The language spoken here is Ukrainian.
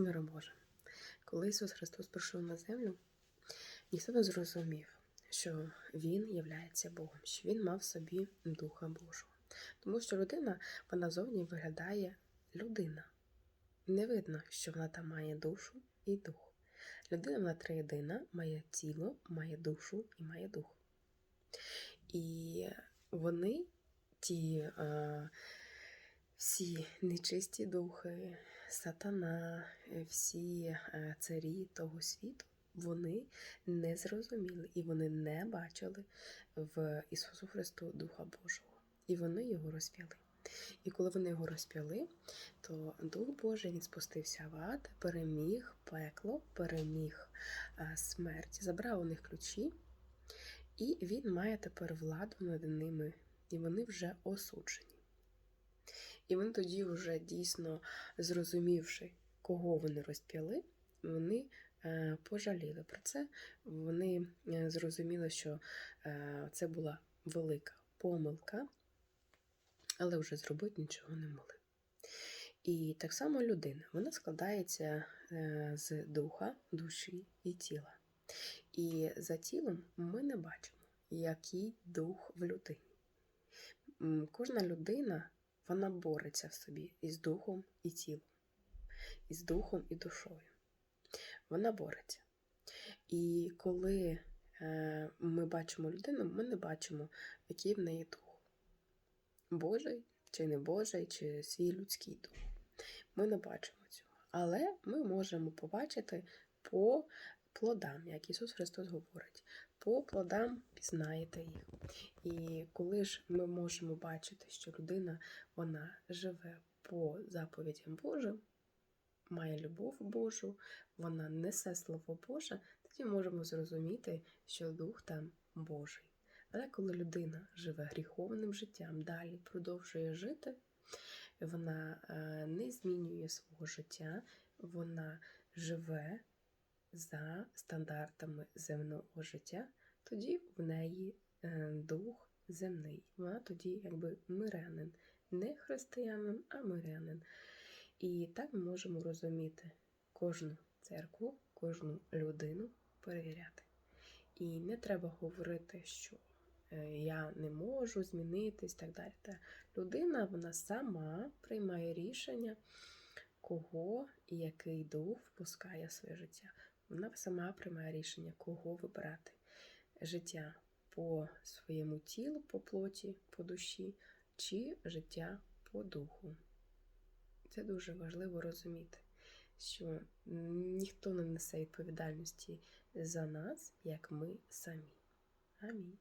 миром Божим. Коли Ісус Христос прийшов на землю, ніхто не зрозумів, що Він являється Богом, що Він мав в собі Духа Божого. Тому що людина, вона зовні виглядає людина. Не видно, що вона там має душу і дух. Людина вона триєдина, має тіло, має душу і має дух. І вони, ті е, всі нечисті духи, сатана, е, всі е, царі того світу, вони не зрозуміли і вони не бачили в Ісусу Христу Духа Божого. І вони його розп'яли. І коли вони його розп'яли, то Дух Божий він спустився в ад, переміг пекло, переміг е, смерть, забрав у них ключі, і він має тепер владу над ними, і вони вже осуджені. І вони тоді, вже дійсно зрозумівши, кого вони розп'яли, вони е, пожаліли про це. Вони е, зрозуміли, що е, це була велика помилка, але вже зробити нічого не могли. І так само людина вона складається з духа, душі і тіла. І за тілом ми не бачимо, який дух в людині. Кожна людина вона бореться в собі із духом і тілом, із духом і душою. Вона бореться. І коли е, ми бачимо людину, ми не бачимо, який в неї дух. Божий чи не Божий, чи свій людський дух. Ми не бачимо цього. Але ми можемо побачити по плодам, як Ісус Христос говорить. По плодам пізнаєте їх. І коли ж ми можемо бачити, що людина вона живе по заповідям Божим, має любов Божу, вона несе Слово Боже, тоді можемо зрозуміти, що Дух там Божий. Але коли людина живе гріховним життям, далі продовжує жити, вона е, не змінює свого життя, вона живе за стандартами земного життя, тоді в неї е, дух земний. Вона тоді якби мирянин, не християнин, а мирянин. І так ми можемо розуміти кожну церкву, кожну людину перевіряти. І не треба говорити, що е, я не можу змінитись так далі. Та людина вона сама приймає рішення, кого і який дух впускає своє життя. Вона сама приймає рішення, кого вибирати. Життя по своєму тілу, по плоті, по душі, чи життя по духу. Це дуже важливо розуміти, що ніхто не несе відповідальності за нас, як ми самі. Амінь.